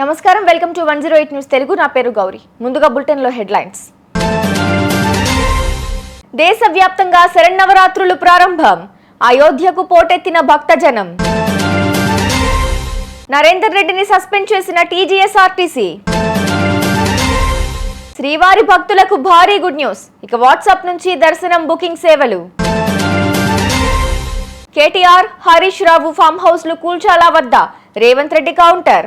నమస్కారం. Welcome to one zero eight news Telugu. నా పేరు గౌరీ. ముందుగా బులెటిన్లో హెడ్లైన్స్. దేశవ్యాప్తంగా శరన్నవరాత్రులు ప్రారంభం. అయోధ్యకు పోటెత్తిన భక్తజనం. నరేందర్ రెడ్డిని సస్పెండ్ చేసిన టీజీఎస్ఆర్టీసీ. శ్రీవారి భక్తులకు భారీ గుడ్ న్యూస్. ఇక వాట్సాప్ నుంచి దర్శనం బుకింగ్ సేవలు. కేటీఆర్ హరీష్ రావు ఫామ్ హౌస్లు కూల్చాలా వద్ద. రేవంత్ రెడ్డి కౌంటర్.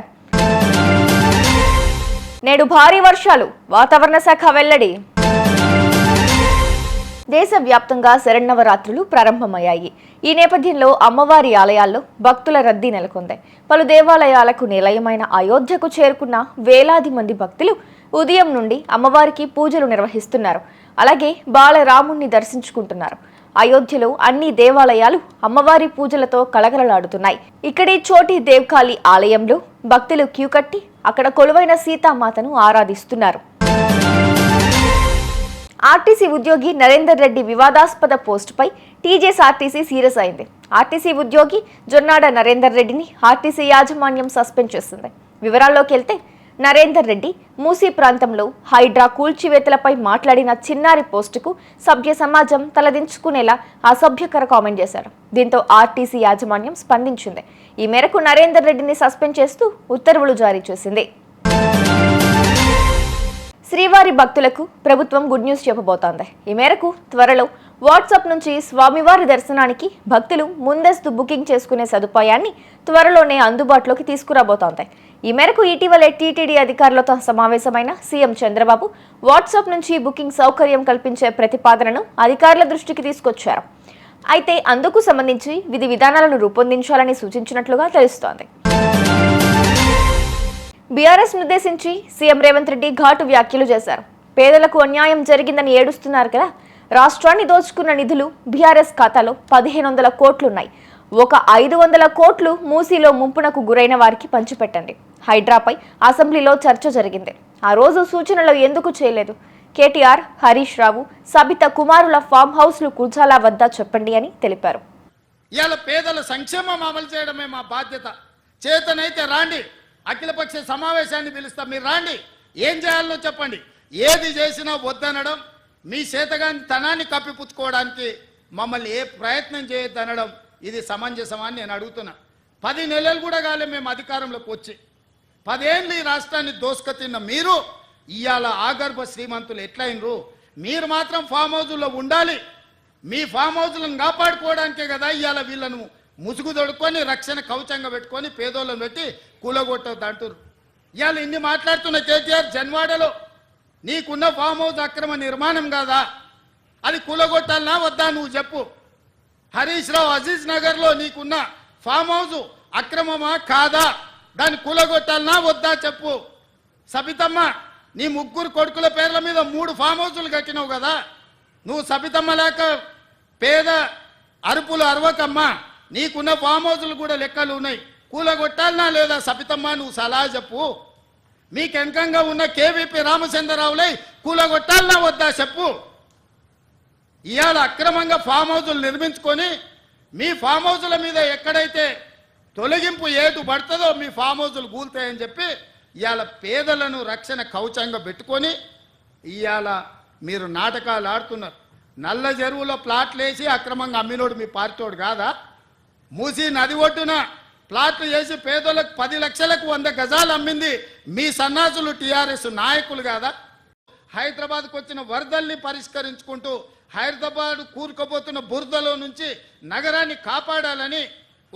నేడు భారీ వర్షాలు. వాతావరణ శాఖ వెల్లడి. దేశవ్యాప్తంగా శరన్నవరాత్రులు ప్రారంభమయ్యాయి. ఈ నేపథ్యంలో అమ్మవారి ఆలయాల్లో భక్తుల రద్దీ నెలకొంది. పలు దేవాలయాలకు నిలయమైన అయోధ్యకు చేరుకున్న వేలాది మంది భక్తులు ఉదయం నుండి అమ్మవారికి పూజలు నిర్వహిస్తున్నారు. అలాగే బాలరాముణ్ణి దర్శించుకుంటున్నారు. అయోధ్యలో అన్ని దేవాలయాలు అమ్మవారి పూజలతో కలకలలాడుతున్నాయి ఇక్కడి చోటి దేవ్కాళి ఆలయంలో భక్తులు క్యూ కట్టి అక్కడ కొలువైన సీతామాతను ఆరాధిస్తున్నారు. ఆర్టీసీ ఉద్యోగి నరేందర్ రెడ్డి వివాదాస్పద పోస్టుపై టీజేఎస్ఆర్టీసీ సీరియస్ అయింది. ఆర్టీసీ ఉద్యోగి జొన్నాడ నరేందర్ రెడ్డిని ఆర్టీసీ యాజమాన్యం సస్పెండ్ చేసింది. వివరాల్లోకి వెళ్తే నరేందర్ రెడ్డి మూసీ ప్రాంతంలో హైడ్రా కూల్చివేతలపై మాట్లాడిన చిన్నారి పోస్టుకు సభ్య సమాజం తలదించుకునేలా అసభ్యకర కామెంట్ చేశారు. దీంతో ఆర్టీసీ యాజమాన్యం స్పందించింది. ఈ మేరకు నరేందర్ రెడ్డిని సస్పెండ్ చేస్తూ ఉత్తర్వులు జారీ చేసింది. శ్రీవారి భక్తులకు ప్రభుత్వం గుడ్ న్యూస్ చెప్పబోతోంది. ఈ మేరకు త్వరలో వాట్సాప్ నుంచి స్వామివారి దర్శనానికి భక్తులు ముందస్తు బుకింగ్ చేసుకునే సదుపాయాన్ని త్వరలోనే అందుబాటులోకి తీసుకురాబోతోంది. ఈ మేరకు ఇటీవలే టీటీడీ అధికారులతో సమావేశమైన సీఎం చంద్రబాబు వాట్సాప్ నుంచి బుకింగ్ సౌకర్యం కల్పించే ప్రతిపాదనను అధికారుల దృష్టికి తీసుకొచ్చారు. అయితే అందుకు సంబంధించి విధి విధానాలను రూపొందించాలని సూచించినట్లుగా తెలుస్తోంది. బీఆర్ఎస్ ఉద్దేశించి సీఎం రేవంత్ రెడ్డి ఘాటు వ్యాఖ్యలు చేశారు. పేదలకు అన్యాయం జరిగిందని ఏడుస్తున్నారు కదా రాష్ట్రాన్ని దోచుకున్న నిధులు బీఆర్ఎస్ ఖాతాలో పదిహేను వందల కోట్లున్నాయి. ఒక ఐదు వందల కోట్లు మూసీలో ముంపునకు గురైన వారికి పంచిపెట్టండి. హైడ్రాపై అసెంబ్లీలో చర్చ జరిగింది. ఆ రోజు సూచనలు ఎందుకు చేయలేదు? కేటీఆర్ హరీష్ రావు సబిత కుమారుల ఫామ్ హౌస్లు కూర్చాలా వద్దా చెప్పండి అని తెలిపారు. ఇవాళ పేదల సంక్షేమం అమలు చేయడమే మా బాధ్యత. చేతనైతే రాండి. అఖిలపక్ష సమావేశాన్ని పిలుస్తాం. మీరు రాండి. ఏం చేయాలో చెప్పండి. ఏది చేసినా వద్దనడం మీ చేతగాని తనాన్ని కప్పిపుచ్చుకోవడానికి మమ్మల్ని ఏ ప్రయత్నం చేయొద్దనడం ఇది సమంజసమని నేను అడుగుతున్నా. పది నెలలు కూడా కాలే మేము అధికారంలోకి వచ్చి. పదేళ్ళు ఈ రాష్ట్రాన్ని దోసుక తిన్న మీరు ఇవాళ ఆగర్భ శ్రీమంతులు ఎట్లయినరు? మీరు మాత్రం ఫామ్ హౌజుల్లో ఉండాలి. మీ ఫామ్ హౌస్లను కాపాడుకోవడానికే కదా ఇవాళ వీళ్ళను ముసుగు తొడుక్కొని రక్షణ కవచంగా పెట్టుకొని పేదోళ్ళని పెట్టి కూలగొట్టద్దు అంటారు ఇవాళ ఇన్ని మాట్లాడుతున్న కేటీఆర్ జన్వాడలో నీకున్న ఫామ్ హౌస్ అక్రమ నిర్మాణం కాదా? అది కూలగొట్టాలనా వద్దా నువ్వు చెప్పు. హరీష్ రావు అజీజ్ నగర్లో నీకున్న ఫామ్ హౌస్ అక్రమమా కాదా? దాన్ని కూలగొట్టాలనా వద్దా చెప్పు. సబితమ్మ నీ ముగ్గురు కొడుకుల పేర్ల మీద మూడు ఫామ్ హౌసులు కట్టినావు కదా. నువ్వు సబితమ్మ లేక పేద అరుపులు అరవకమ్మా. నీకున్న ఫామ్ హౌసులు కూడా లెక్కలు ఉన్నాయి. కూలగొట్టాలనా లేదా సబితమ్మ నువ్వు సలహా చెప్పు. మీకు వెనకంగా ఉన్న కేవీపీ రామచంద్రరావులై కూలగొట్టాలనా వద్దా చెప్పు. ఇవాళ అక్రమంగా ఫామ్ హౌజులు నిర్మించుకొని మీ ఫామ్ హౌజుల మీద ఎక్కడైతే తొలగింపు ఏటు పడుతుందో మీ ఫామ్ హౌజులు కూలుతాయని చెప్పి ఇవాళ పేదలను రక్షణ కవచంగా పెట్టుకొని ఇవాళ మీరు నాటకాలు ఆడుతున్నారు. నల్ల చెరువులో ప్లాట్లు వేసి అక్రమంగా అమ్మినోడు మీ పార్టీోడు కాదా? మూసి నది ఒడ్డున ప్లాట్లు వేసి పేదలకు పది లక్షలకు వంద గజాలు అమ్మింది మీ సన్నాసులు టీఆర్ఎస్ నాయకులు కాదా? హైదరాబాద్కు వచ్చిన వరదల్ని పరిష్కరించుకుంటూ హైదరాబాద్ కూరుకుపోతున్న బురదలో నుంచి నగరాన్ని కాపాడాలని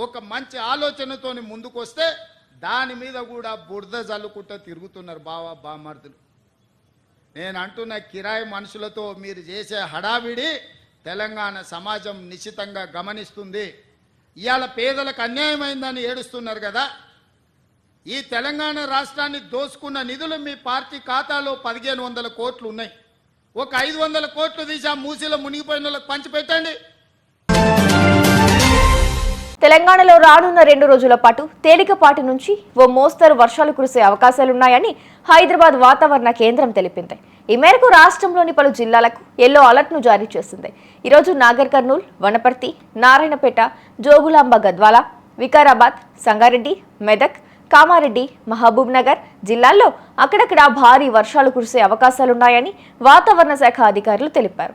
ఒక మంచి ఆలోచనతోని ముందుకొస్తే దాని మీద కూడా బురద జల్లుకుంటూ తిరుగుతున్నారు బావా బామర్దులు. నేను అంటున్న కిరాయి మనుషులతో మీరు చేసే హడావిడి తెలంగాణ సమాజం నిశ్చితంగా గమనిస్తుంది. ఇవాళ పేదలకు అన్యాయమైందని ఏడుస్తున్నారు కదా. ఈ తెలంగాణ రాష్ట్రాన్ని దోసుకున్న నిధులు మీ పార్టీ ఖాతాలో పదిహేను వందల కోట్లు ఉన్నాయి. ఒక ఐదు వందల కోట్లు తీసి ఆ మూసీలో మునిగిపోయిన వాళ్ళకి పంచిపెట్టండి. తెలంగాణలో రానున్న రెండు రోజుల పాటు తేలికపాటి నుంచి ఓ మోస్తరు వర్షాలు కురిసే అవకాశాలున్నాయని హైదరాబాద్ వాతావరణ కేంద్రం తెలిపింది. ఈ మేరకు రాష్ట్రంలోని పలు జిల్లాలకు ఎల్లో అలర్ట్ను జారీ చేసింది. ఈరోజు నాగర్ కర్నూల్ వనపర్తి నారాయణపేట జోగులాంబ గద్వాల వికారాబాద్ సంగారెడ్డి మెదక్ కామారెడ్డి మహబూబ్ నగర్ జిల్లాల్లో అక్కడక్కడ భారీ వర్షాలు కురిసే అవకాశాలున్నాయని వాతావరణ శాఖ అధికారులు తెలిపారు.